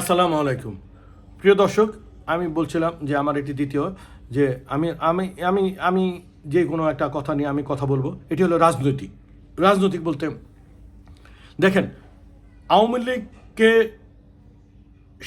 আসসালামু আলাইকুম। প্রিয় দর্শক, আমি বলছিলাম যে আমার এটি দ্বিতীয়, যে আমি আমি আমি আমি যে কোনো একটা কথা নিয়ে আমি কথা বলব, এটি হলো রাজনৈতিক। রাজনৈতিক বলতে, দেখেন, আওয়ামী লীগকে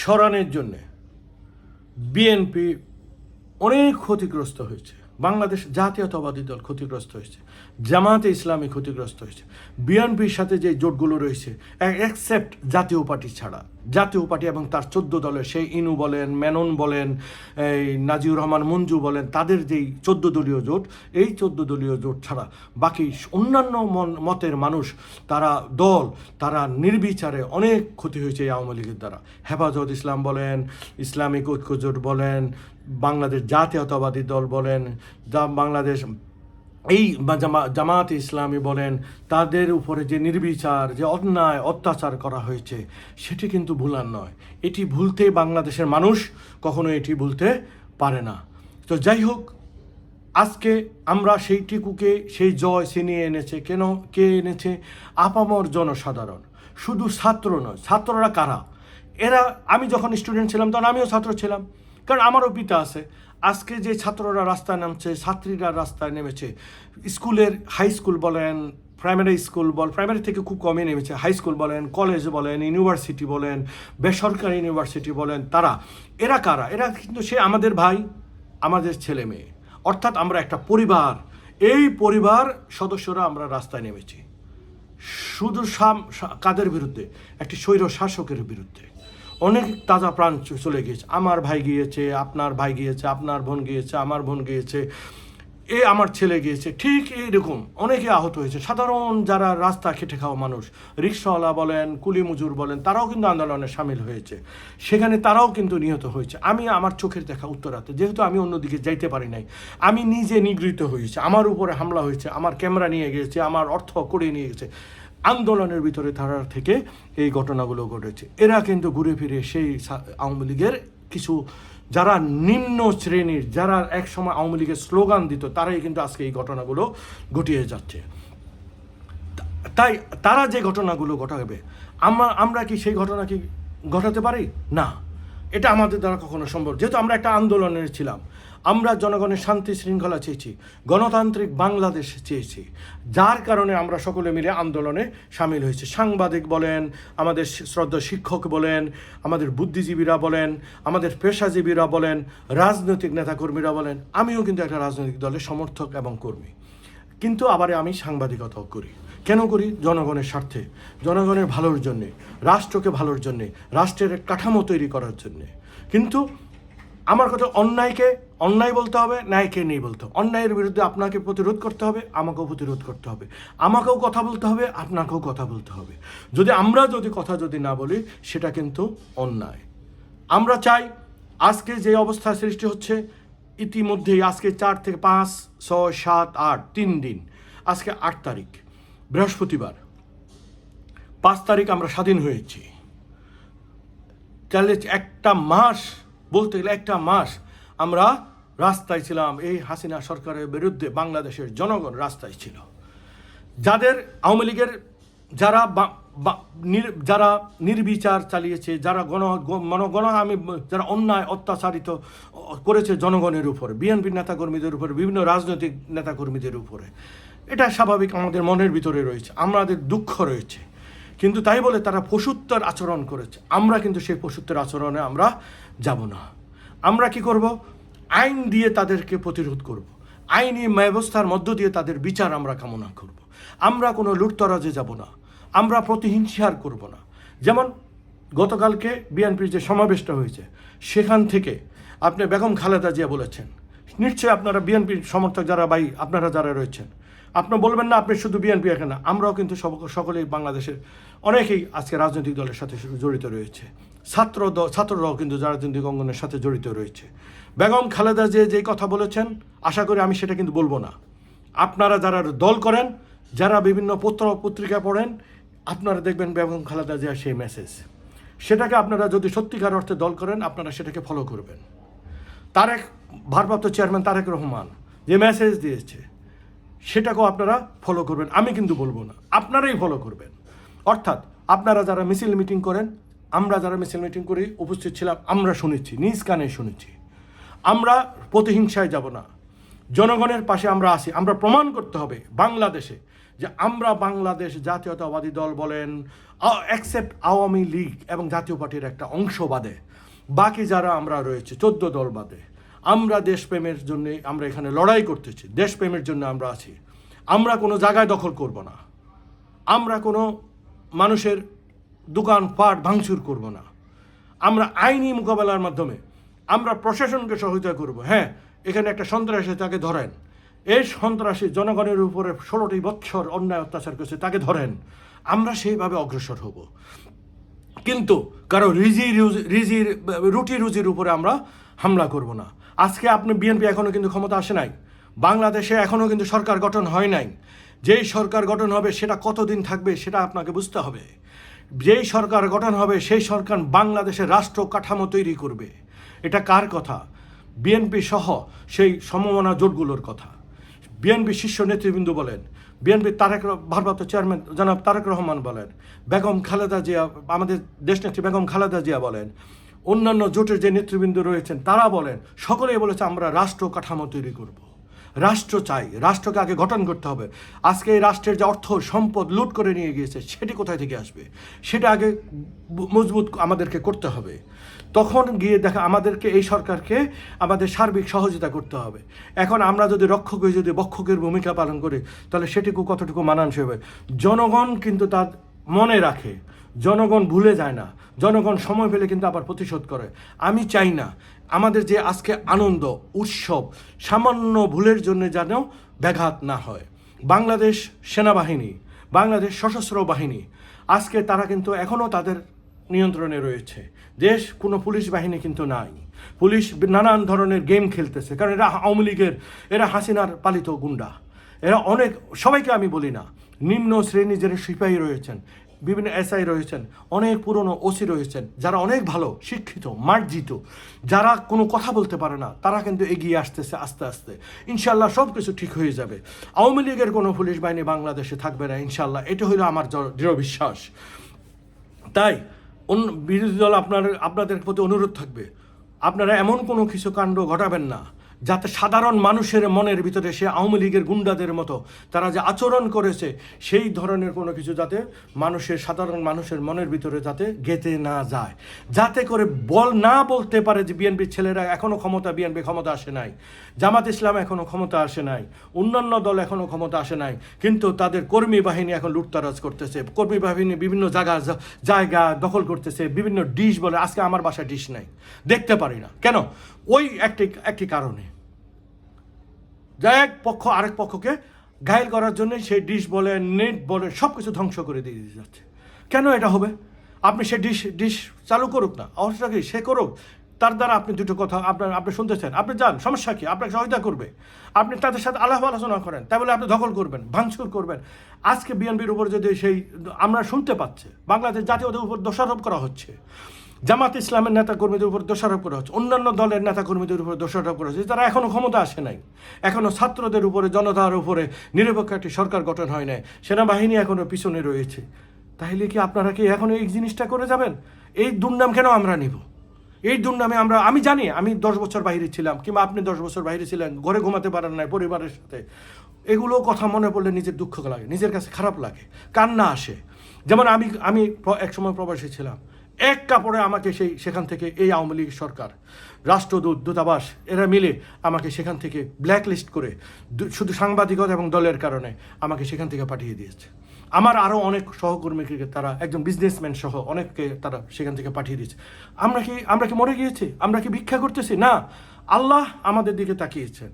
সরানোর জন্যে বিএনপি অনেক ক্ষতিগ্রস্ত হয়েছে। বাংলাদেশ জাতীয়তাবাদী দল ক্ষতিগ্রস্ত হয়েছে জামাতে ইসলামী ক্ষতিগ্রস্ত হয়েছে। বিএনপির সাথে যে জোটগুলো রয়েছে অ্যাকসেপ্ট জাতীয় পার্টি ছাড়া। জাতীয় পার্টি এবং তার চোদ্দ দলের সেই ইনু বলেন, মেনন বলেন, এই নাজিউর রহমান, মঞ্জু বলেন, তাদের যেই চোদ্দ দলীয় জোট, এই চোদ্দ দলীয় জোট ছাড়া বাকি অন্যান্য মতের মানুষ, তারা দল, তারা নির্বিচারে অনেক ক্ষতি হয়েছে এই আওয়ামী লীগের দ্বারা। হেফাজত ইসলাম বলেন, ইসলামিক ঐক্য জোট বলেন, বাংলাদেশ জাতীয়তাবাদী দল বলেন, যা বাংলাদেশ এই জামাত ইসলামী বলেন, তাদের উপরে যে নির্বিচার, যে অন্যায়, অত্যাচার করা হয়েছে, সেটি কিন্তু ভুলার নয়। এটি ভুলতে বাংলাদেশের মানুষ কখনো এটি ভুলতে পারে না। তো যাই হোক, আজকে আমরা সেইটিকুকে সেই জয় ছিনিয়ে এনেছে কেন, কে এনেছে? আপামর জনসাধারণ। শুধু ছাত্র নয়, ছাত্ররা কারা? এরা, আমি যখন স্টুডেন্ট ছিলাম, তখন আমিও ছাত্র ছিলাম। কারণ আমারও পিতা আছে। আজকে যে ছাত্ররা রাস্তায় নামছে, ছাত্রীরা রাস্তায় নেমেছে, স্কুলের হাই স্কুল বলেন প্রাইমারি স্কুল বল প্রাইমারি থেকে খুব কমই নেমেছে হাই স্কুল বলেন কলেজ বলেন ইউনিভার্সিটি বলেন, বেসরকারি ইউনিভার্সিটি বলেন, তারা, এরা কারা? এরা কিন্তু সে আমাদের ভাই, আমাদের ছেলে মেয়ে। অর্থাৎ আমরা একটা পরিবার। এই পরিবার সদস্যরা আমরা রাস্তায় নেমেছি। শুধু কাদের বিরুদ্ধে? একটি স্বৈর শাসকের বিরুদ্ধে। অনেক তাজা প্রাণ চলে গিয়েছে। আমার ভাই গিয়েছে, আপনার ভাই গিয়েছে, আপনার বোন গিয়েছে, আমার বোন গিয়েছে, এ আমার ছেলে গিয়েছে, ঠিক এইরকম অনেকে আহত হয়েছে। সাধারণ যারা রাস্তা খেটে খাওয়া মানুষ, রিক্সাওয়ালা বলেন কুলি মজুর বলেন, তারাও কিন্তু আন্দোলনে সামিল হয়েছে। সেখানে তারাও কিন্তু নিহত হয়েছে। আমি আমার চোখের দেখা উত্তরাতে, যেহেতু আমি অন্যদিকে যাইতে পারি নাই, আমি নিজে নিগৃহীত হয়েছে। আমার উপরে হামলা হয়েছে, আমার ক্যামেরা নিয়ে গিয়েছে, আমার অর্থ করে নিয়ে গেছে আন্দোলনের ভিতরে তারা থেকে এই ঘটনাগুলো ঘটেছে। এরা কিন্তু ঘুরে ফিরে সেই আওয়ামী লীগের কিছু, যারা নিম্ন শ্রেণির, যারা একসময় আওয়ামী লীগের স্লোগান দিত, তারাই কিন্তু আজকে এই ঘটনাগুলো ঘটিয়ে যাচ্ছে। তাই তারা যে ঘটনাগুলো ঘটাবে আমরা আমরা কি সেই ঘটনা কি ঘটাতে পারি? না। এটা আমাদের দ্বারা কখনো সম্ভব। যেহেতু আমরা একটা আন্দোলনের ছিলাম আমরা জনগণের শান্তি শৃঙ্খলা চেয়েছি, গণতান্ত্রিক বাংলাদেশ চেয়েছি, যার কারণে আমরা সকলে মিলে আন্দোলনে সামিল হয়েছি। সাংবাদিক বলেন, আমাদের শ্রদ্ধা শিক্ষক বলেন, আমাদের বুদ্ধিজীবীরা বলেন, আমাদের পেশাজীবীরা বলেন, রাজনৈতিক নেতাকর্মীরা বলেন, আমিও কিন্তু একটা রাজনৈতিক দলের সমর্থক এবং কর্মী। কিন্তু আবার আমি সাংবাদিকতাও করি। কেন করি? জনগণের স্বার্থে, জনগণের ভালোর জন্যে, রাষ্ট্রকে ভালোর জন্যে, রাষ্ট্রের কাঠামো তৈরি করার জন্যে। কিন্তু আমার কথা অন্যায়কে, অন্যায় বলতে হবে, ন্যায়কে নেই বলতে হবে। অন্যায়ের বিরুদ্ধে আপনাকে প্রতিরোধ করতে হবে, আমাকেও প্রতিরোধ করতে হবে। আমাকেও কথা বলতে হবে, আপনাকেও কথা বলতে হবে। যদি আমরা যদি কথা যদি না বলি, সেটা কিন্তু অন্যায়। আমরা চাই আজকে যে অবস্থা সৃষ্টি হচ্ছে, ইতিমধ্যেই আজকে চার থেকে পাঁচ, ছয়, সাত, আট, তিন দিন, আজকে আট তারিখ, বৃহস্পতিবার। পাঁচ তারিখ আমরা স্বাধীন হয়েছি। তাহলে একটা মাস বলতে গেলে একটা মাস আমরা রাস্তায় ছিলাম। এই হাসিনা সরকারের বিরুদ্ধে বাংলাদেশের জনগণ রাস্তায় ছিল। যাদের আওয়ামী লীগের যারা যারা নির্বিচার চালিয়েছে, যারা গণ গ- মন গণ আমি যারা অন্যায় অত্যাচারিত করেছে জনগণের উপরে বিএনপির নেতাকর্মীদের উপরে, বিভিন্ন রাজনৈতিক নেতাকর্মীদের উপরে, এটা স্বাভাবিক আমাদের মনের ভিতরে রয়েছে। আমাদের দুঃখ রয়েছে। কিন্তু তাই বলে তারা পশুত্বর আচরণ করেছে। আমরা কিন্তু সেই পশুত্বের আচরণে আমরা যাব না। আমরা কি করব? আইন দিয়ে তাদেরকে প্রতিরোধ করব। আইনি ব্যবস্থার মধ্য দিয়ে তাদের বিচার আমরা কামনা করব। আমরা কোনো লুটতরাজে যাব না। আমরা প্রতিহিংসার করব না। যেমন গতকালকে বিএনপির যে সমাবেশটা হয়েছে, সেখান থেকে আপনি বেগম খালেদা জিয়া বলেছেন। নিশ্চয়ই আপনারা বিএনপির সমর্থক যারা ভাই, আপনারা যারা রয়েছেন। আপনি বলবেন না, আপনি শুধু বিএনপি এখানে আমরাও কিন্তু সকলেই বাংলাদেশের অনেকেই আজকে রাজনৈতিক দলের সাথে জড়িত রয়েছে। ছাত্র ছাত্ররাও কিন্তু রাজনৈতিক অঙ্গনের সাথে জড়িত রয়েছে। বেগম খালেদা যে যেই কথা বলেছেন, আশা করি আমি সেটা কিন্তু বলব না। আপনারা যারা দল করেন, যারা বিভিন্ন পত্র, পত্রিকা পড়েন, আপনারা দেখবেন বেগম খালেদা জিয়ার সেই মেসেজ সেটাকে আপনারা যদি সত্যিকার অর্থে দল করেন, আপনারা সেটাকে ফলো করবেন। তারেক, ভারপ্রাপ্ত চেয়ারম্যান তারেক রহমান যে মেসেজ দিয়েছে, সেটাকেও আপনারা ফলো করবেন। আমি কিন্তু বলব না। আপনারাই ফলো করবেন। অর্থাৎ আপনারা যারা মিছিল মিটিং করেন, আমরা যারা মিছিল মিটিং করি, উপস্থিত ছিলাম, আমরা শুনেছি, নিজ কানে শুনেছি। আমরা প্রতিহিংসায় যাব না। জনগণের পাশে আমরা আছি। আমরা প্রমাণ করতে হবে বাংলাদেশে যে আমরা বাংলাদেশ জাতীয়তাবাদী দল বলেন অ্যাকসেপ্ট আওয়ামী লীগ এবং জাতীয় পার্টির একটা অংশ বাদে। বাকি যারা আমরা রয়েছে, চোদ্দ দল বাদে। আমরা দেশপ্রেমের জন্য আমরা এখানে লড়াই করতেছি। দেশপ্রেমের জন্য আমরা আছি। আমরা কোনো জায়গায় দখল করব না। আমরা কোনো মানুষের দোকান পাট ভাঙচুর করব না। আমরা আইনি মোকাবেলার মাধ্যমে আমরা প্রশাসনকে সহায়তা করব। হ্যাঁ এখানে একটা সন্ত্রাসী তাকে ধরেন। এই সন্ত্রাসী জনগণের উপরে ষোলোটি বৎসর অন্যায় অত্যাচার করেছে, তাকে ধরেন। আমরা সেইভাবে অগ্রসর হব। কিন্তু কারও রিজি রুজি- রিজির রুটি রুজির উপরে আমরা হামলা করব না। আজকে আপনি বিএনপি এখনও কিন্তু ক্ষমতা আসে নাই। বাংলাদেশে এখনও কিন্তু সরকার গঠন হয় নাই। যেই সরকার গঠন হবে, সেটা কতদিন থাকবে, সেটা আপনাকে বুঝতে হবে। যেই সরকার গঠন হবে, সেই সরকার বাংলাদেশের রাষ্ট্র কাঠামো তৈরি করবে। এটা কার কথা? বিএনপি সহ সেই সমমনা জোটগুলোর কথা। বিএনপি শীর্ষ নেতৃবৃন্দ বলেন, বিএনপি তারেক ভারপ্রাপ্ত চেয়ারম্যান জনাব তারেক রহমান বলেন, বেগম খালেদা জিয়া, আমাদের দেশ দেশনেত্রী বেগম খালেদা জিয়া বলেন, অন্যান্য জোটের যে নেতৃবৃন্দ রয়েছেন, তারা বলেন, সকলেই বলেছে আমরা রাষ্ট্র কাঠামো তৈরি করব। রাষ্ট্র চাই, রাষ্ট্রকে আগে গঠন করতে হবে। আজকে এই রাষ্ট্রের যে অর্থ, সম্পদ লুট করে নিয়ে গিয়েছে, সেটি কোথায় থেকে আসবে? সেটা আগে মজবুত আমাদেরকে করতে হবে। তখন গিয়ে দেখা, আমাদেরকে, এই সরকারকে আমাদের সার্বিক সহযোগিতা করতে হবে। এখন আমরা যদি রক্ষক হয়ে যদি বক্ষকের ভূমিকা পালন করি, তাহলে সেটুকু কতটুকু মানানসই হবে? জনগণ কিন্তু তার মনে রাখে। জনগণ ভুলে যায় না। জনগণ সময় পেলে কিন্তু আবার প্রতিশোধ করে। আমি চাই না আমাদের যে আজকে আনন্দ, উৎসব, সামান্য ভুলের জন্য যেন ব্যাঘাত না হয়। বাংলাদেশ সেনাবাহিনী, বাংলাদেশ সশস্ত্র বাহিনী, আজকে তারা কিন্তু এখনও তাদের নিয়ন্ত্রণে রয়েছে। দেশ কোনো পুলিশ বাহিনী কিন্তু নাই। পুলিশ নানান ধরনের গেম খেলতেছে, কারণ এরা আওয়ামী লীগের, এরা হাসিনার পালিত গুন্ডা। এরা অনেক, সবাইকে আমি বলি না, নিম্ন শ্রেণি যারা সিপাহী রয়েছেন বিভিন্ন এসআই রয়েছেন, অনেক পুরনো ওসি রয়েছেন, যারা অনেক ভালো, শিক্ষিত, মার্জিত, যারা কোনো কথা বলতে পারে না, তারা কিন্তু এগিয়ে আসতেছে আস্তে আস্তে। ইনশাল্লাহ সব কিছু ঠিক হয়ে যাবে। আওয়ামী লীগের কোনো পুলিশ বাহিনী বাংলাদেশে থাকবে না ইনশাল্লাহ এটা হলো আমার দৃঢ় বিশ্বাস। তাই অন্য বিরোধী দল আপনার আপনাদের প্রতি অনুরোধ থাকবে। আপনারা এমন কোনো কিছু কাণ্ড ঘটাবেন না। যাতে সাধারণ মানুষের মনের ভিতরে সে আওয়ামী লীগের গুন্ডাদের মতো তারা যে আচরণ করেছে, সেই ধরনের কোনো কিছু যাতে মানুষের, সাধারণ মানুষের মনের ভিতরে যাতে গেতে না যায়। যাতে করে বল না বলতে পারে যে বিএনপির ছেলেরা এখনও ক্ষমতা, বিএনপি ক্ষমতা আসে নাই। জামাত ইসলাম এখনও ক্ষমতা আসে নাই। অন্যান্য দল এখনও ক্ষমতা আসে নাই। কিন্তু তাদের কর্মী বাহিনী এখন লুটতারাজ করতেছে। কর্মী বাহিনী বিভিন্ন জায়গা জায়গা দখল করতেছে। বিভিন্ন ডিশ বলে, আজকে আমার বাসায় ডিশ নাই। দেখতে পারি না। কেন? ওই একটি একটি কারণে। যা এক পক্ষ, আরেক পক্ষকে ঘায়ল করার জন্য সেই ডিশ বলে, নেট বলে সব কিছু ধ্বংস করে দিয়ে যাচ্ছে। কেন এটা হবে? আপনি সে ডিশ ডিশ চালু করুক না অবস্থা কি সে করুক, তার দ্বারা আপনি দুটো কথা, আপনার, আপনি শুনতে চান আপনি যান, সমস্যা কি? আপনাকে সহায়তা করবে। আপনি তাদের সাথে আলাপ আলোচনা করেন তাই বলে আপনি দখল করবেন, ভাঙচুর করবেন। আজকে বিএনপির উপর যদি সেই আমরা শুনতে পাচ্ছে, বাংলাদেশ জাতীয়দের উপর দোষারোপ করা হচ্ছে জামাত ইসলামের নেতা কর্মীদের উপর দোষারোপ করা হচ্ছে, অন্যান্য দলের নেতা কর্মীদের উপর দোষারোপ করা হচ্ছে তারা এখনও ক্ষমতা আসে নাই এখনও ছাত্রদের উপরে, জনতার উপরে নিরপেক্ষ একটি সরকার গঠন হয় নাই, সেনাবাহিনী এখনও পিছনে রয়েছে। তাহলে কি আপনারা কি এখনও এই জিনিসটা করে যাবেন? এই দুর্নাম কেন আমরা নিব? এই দুর্নামে আমরা, আমি জানি, আমি দশ বছর বাইরে ছিলাম, কিংবা আপনি দশ বছর বাইরে ছিলেন, ঘরে ঘুমাতে পারেন নাই পরিবারের সাথে, এগুলো কথা মনে পড়লে নিজের দুঃখ লাগে, নিজের কাছে খারাপ লাগে, কান্না আসে। যেমন আমি আমি প্র- একসময় প্রবাসী ছিলাম এক কাপড়ে আমাকে সেই, সেখান থেকে এই আওয়ামী লীগ সরকার, রাষ্ট্রদূত, দূতাবাস, এরা মিলে আমাকে সেখান থেকে ব্ল্যাক লিস্ট করে শুধু সাংবাদিকতা এবং দলের কারণে আমাকে সেখান থেকে পাঠিয়ে দিয়েছে। আমার আরও অনেক সহকর্মীকে তারা, একজন বিজনেসম্যান সহ অনেককে তারা সেখান থেকে পাঠিয়ে দিয়েছে। আমরা কি আমরা কি মরে গিয়েছি? আমরা কি ভিক্ষা করতেছি? না। আল্লাহ আমাদের দিকে তাকিয়েছেন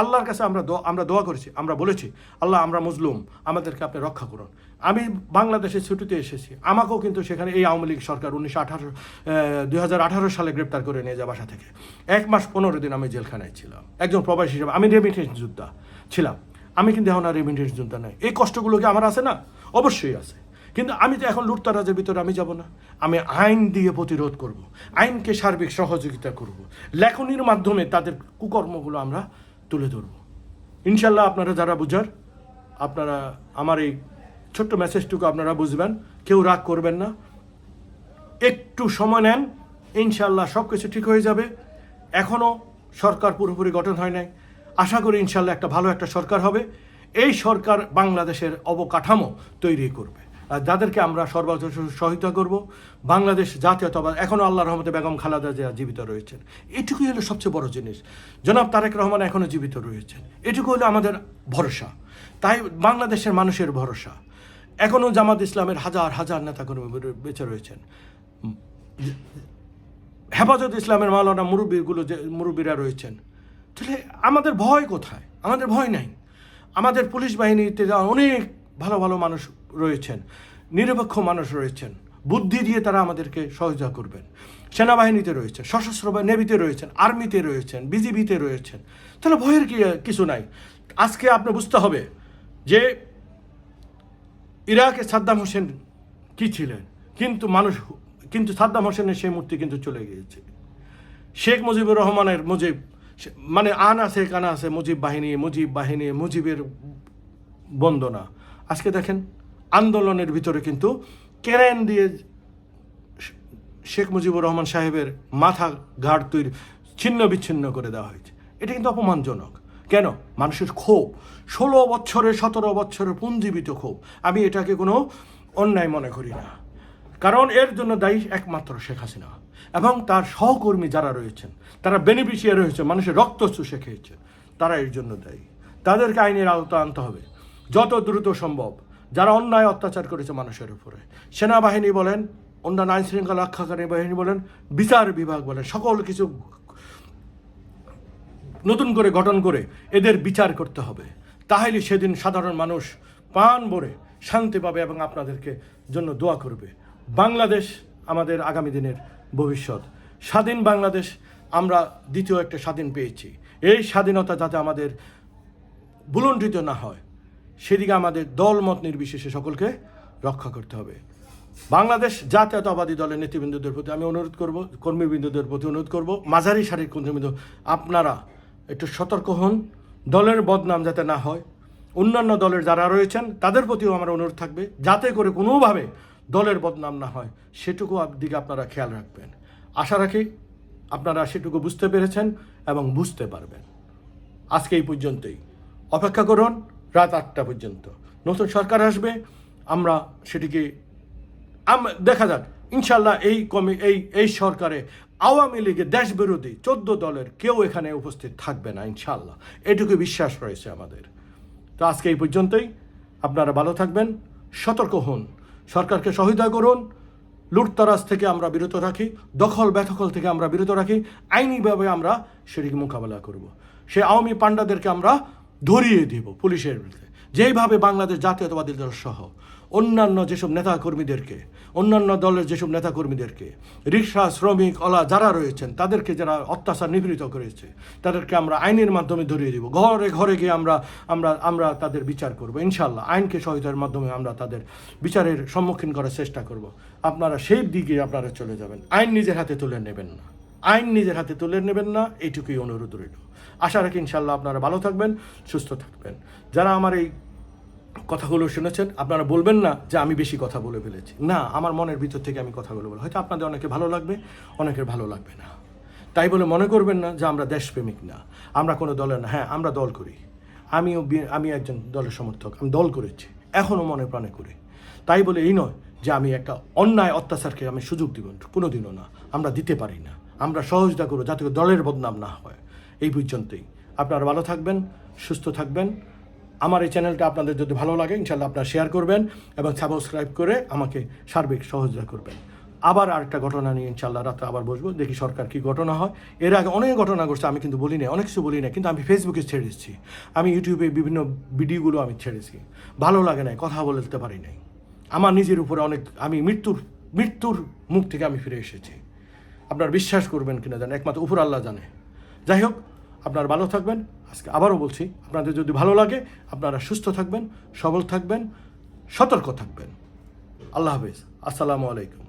আল্লাহর কাছে আমরা আমরা দোয়া করেছি, আমরা বলেছি, আল্লাহ, আমরা মজলুম। আমাদেরকে আপনি রক্ষা করুন। আমি বাংলাদেশে ছুটিতে এসেছি। আমাকেও কিন্তু সেখানে এই আওয়ামী লীগ সরকার উনিশশো আঠারো দুই হাজার আঠারো সালে গ্রেপ্তার করে নিয়ে যায় বাসা থেকে। এক মাস পনেরো দিন আমি জেলখানায় ছিলাম। একজন প্রবাসী হিসেবে আমি রেমিটেন্স যোদ্ধা ছিলাম। আমি কিন্তু এখন আর রেমিটেন্স যোদ্ধা নাই। এই কষ্টগুলো কি আমার আছে না? অবশ্যই আছে। কিন্তু আমি তো এখন লুটতারাজের ভিতরে আমি যাব না। আমি আইন দিয়ে প্রতিরোধ করব। আইনকে সার্বিক সহযোগিতা করব। লেখনির মাধ্যমে তাদের কুকর্মগুলো আমরা তুলে ধরব। ইনশাল্লাহ আপনারা যারা বুঝার, আপনারা আমার এই ছোট্ট মেসেজটুকু আপনারা বুঝবেন, কেউ রাগ করবেন না। একটু সময় নেন ইনশাল্লাহ সব কিছু ঠিক হয়ে যাবে। এখনও সরকার পুরোপুরি গঠন হয় নাই। আশা করি ইনশাল্লাহ একটা ভালো একটা সরকার হবে। এই সরকার বাংলাদেশের অবকাঠামো তৈরি করবে। আর যাদেরকে আমরা সর্বোচ্চ সহায়তা করব, বাংলাদেশ জাতীয়তাবাদ এখনও আল্লাহ রহমতে বেগম খালাদা জিয়া জীবিত রয়েছেন। এটুকুই হলো সবচেয়ে বড় জিনিস। জনাব তারেক রহমান এখনও জীবিত রয়েছেন। এটুকু হলো আমাদের ভরসা। তাই বাংলাদেশের মানুষের ভরসা। এখনও জামাত ইসলামের হাজার হাজার নেতাকর্মী বেঁচে রয়েছেন। হেফাজত ইসলামের মালানা মুরব্বীগুলো যে মুরব্বীরা রয়েছেন। তাহলে আমাদের ভয় কোথায়? আমাদের ভয় নাই। আমাদের পুলিশ বাহিনীতে অনেক ভালো ভালো মানুষ রয়েছেন, নিরপেক্ষ মানুষ রয়েছেন। বুদ্ধি দিয়ে তারা আমাদেরকে সহযোগিতা করবেন। সেনাবাহিনীতে রয়েছে সশস্ত্র নেভিতে রয়েছেন, আর্মিতে রয়েছেন, বিজিবিতে রয়েছেন। তাহলে ভয়ের কি কিছু নাই। আজকে আপনি বুঝতে হবে যে ইরাকে সাদ্দাম হোসেন কি ছিলেন? কিন্তু মানুষ কিন্তু সাদ্দাম হোসেনের সেই মূর্তি কিন্তু চলে গিয়েছে। শেখ মুজিবুর রহমানের মুজিব মানে আন আছে কানা আছে মুজিব বাহিনী মুজিব বাহিনী, মুজিবের বন্দনা। আজকে দেখেন, আন্দোলনের ভিতরে কিন্তু কেরেন দিয়ে শেখ মুজিবুর রহমান সাহেবের মাথা ঘাট তৈরি, ছিন্ন বিচ্ছিন্ন করে দেওয়া হয়েছে। এটা কিন্তু অপমানজনক। কেন? মানুষের ক্ষোভ। ষোলো বছরে সতেরো বছরের পুঞ্জীবিত ক্ষোভ। আমি এটাকে কোনো অন্যায় মনে করি না। কারণ এর জন্য দায়ী একমাত্র শেখ হাসিনা। এবং তার সহকর্মী যারা রয়েছেন, তারা বেনিফিশিয়ারি হয়েছে মানুষের রক্ত চুষে খেয়েছে, তারা এর জন্য দায়ী। তাদেরকে আইনের আওতা আনতে হবে, যত দ্রুত সম্ভব। যারা অন্যায় অত্যাচার করেছে মানুষের উপরে। সেনাবাহিনী বলেন, অন্যান্য আইন শৃঙ্খলা রক্ষাকারী বাহিনী বলেন, বিচার বিভাগ বলেন, সকল কিছু নতুন করে গঠন করে এদের বিচার করতে হবে। তাহলে সেদিন সাধারণ মানুষ পান ভরে শান্তি পাবে এবং আপনাদেরকে জন্য দোয়া করবে। বাংলাদেশ আমাদের আগামী দিনের ভবিষ্যৎ। স্বাধীন বাংলাদেশ আমরা দ্বিতীয় একটা স্বাধীন পেয়েছি। এই স্বাধীনতা যাতে আমাদের ভুলণ্ঠিত না হয়, সেদিকে আমাদের দল মত নির্বিশেষে সকলকে রক্ষা করতে হবে। বাংলাদেশ জাতীয়তাবাদী দলের নেতৃবৃন্দদের প্রতি আমি অনুরোধ করব, কর্মীবৃন্দদের প্রতি অনুরোধ করব, মাঝারি সারির কর্মীবৃন্দ, আপনারা একটু সতর্ক হন। দলের বদনাম যাতে না হয়। অন্যান্য দলের যারা রয়েছেন, তাদের প্রতিও আমার অনুরোধ থাকবে, যাতে করে কোনোভাবে দলের বদনাম না হয়। সেটুকু দিকে আপনারা খেয়াল রাখবেন। আশা রাখি আপনারা সেটুকু বুঝতে পেরেছেন এবং বুঝতে পারবেন। আজকে এই পর্যন্তই। অপেক্ষা করুন, রাত আটটা পর্যন্ত। নতুন সরকার আসবে, আমরা সেটিকে দেখা যাক। ইনশাল্লাহ এই কমি এই এই সরকারে আওয়ামী লীগের দেশ বিরোধী চোদ্দ দলের কেউ এখানে উপস্থিত থাকবে না ইনশাল্লাহ এটুকু বিশ্বাস রয়েছে আমাদের। তো আজকে এই পর্যন্তই। আপনারা ভালো থাকবেন, সতর্ক হন। সরকারকে সহায়তা করুন। লুটতরাজ থেকে আমরা বিরত রাখি। দখল বেদখল থেকে আমরা বিরত রাখি। আইনিভাবে আমরা সেটিকে মোকাবেলা করব। সে আওয়ামী পাণ্ডাদেরকে আমরা ধরিয়ে দেব পুলিশের বিরুদ্ধে। যেইভাবে বাংলাদেশ জাতীয়তাবাদী দল সহ। অন্যান্য যেসব নেতাকর্মীদেরকে, অন্যান্য দলের যেসব নেতাকর্মীদেরকে, রিক্সা, শ্রমিক, অলা যারা রয়েছেন, তাদেরকে যারা অত্যাচার নিপীড়িত করেছে, তাদেরকে আমরা আইনের মাধ্যমে ধরিয়ে দিব। ঘরে ঘরে গিয়ে আমরা আমরা আমরা তাদের বিচার করব। ইনশাল্লাহ আইনকে সহায়তার মাধ্যমে আমরা তাদের বিচারের সম্মুখীন করার চেষ্টা করব। আপনারা সেই দিকে আপনারা চলে যাবেন। আইন নিজের হাতে তুলে নেবেন না। আইন নিজের হাতে তুলে নেবেন না এইটুকুই অনুরোধ রইল। আশা রাখি ইনশাল্লাহ আপনারা ভালো থাকবেন, সুস্থ থাকবেন। যারা আমার এই কথাগুলো শুনেছেন, আপনারা বলবেন না যে আমি বেশি কথা বলে ফেলেছি। না, আমার মনের ভিতর থেকে আমি কথাগুলো বলি। হয়তো আপনাদের অনেকে ভালো লাগবে, অনেকের ভালো লাগবে না। তাই বলে মনে করবেন না যে আমরা দেশপ্রেমিক না। আমরা কোনো দলের না। হ্যাঁ আমরা দল করি। আমিও আমি একজন দলের সমর্থক। আমি দল করেছি। এখনও মনে প্রাণে করি। তাই বলে এই নয় যে আমি একটা অন্যায় অত্যাচারকে আমি সুযোগ দিব কোনোদিনও না। আমরা দিতে পারি না। আমরা সহযোগিতা করব যাতে দলের বদনাম না হয়। এই পর্যন্তই। আপনারা ভালো থাকবেন, সুস্থ থাকবেন। আমার এই চ্যানেলটা আপনাদের যদি ভালো লাগে, ইনশাল্লাহ আপনারা শেয়ার করবেন এবং সাবস্ক্রাইব করে আমাকে সার্বিক সহযোগিতা করবেন। আবার আরেকটা ঘটনা নিয়ে ইনশাল্লাহ রাতে আবার বসবো, দেখি সরকার কি ঘটনা হয়। এর আগে অনেক ঘটনা ঘটছে, আমি কিন্তু বলি না অনেক কিছু বলি না কিন্তু আমি ফেসবুকে ছেড়ে ছেড়েছি আমি ইউটিউবে বিভিন্ন ভিডিওগুলো আমি ছেড়েছি ভালো লাগে নাই, কথা বলতে পারি নাই। আমার নিজের উপরে অনেক, আমি মৃত্যুর মৃত্যুর মুখ থেকে আমি ফিরে এসেছি। আপনারা বিশ্বাস করবেন কিনা জানেন একমাত্র উপর আল্লাহ জানে। যাই হোক আপনারা ভালো থাকবেন। আজকে আবারও বলছি, আপনাদের যদি ভালো লাগে, আপনারা সুস্থ থাকবেন, সবল থাকবেন, সতর্ক থাকবেন। আল্লাহ হাফিজ। আসসালামু আলাইকুম।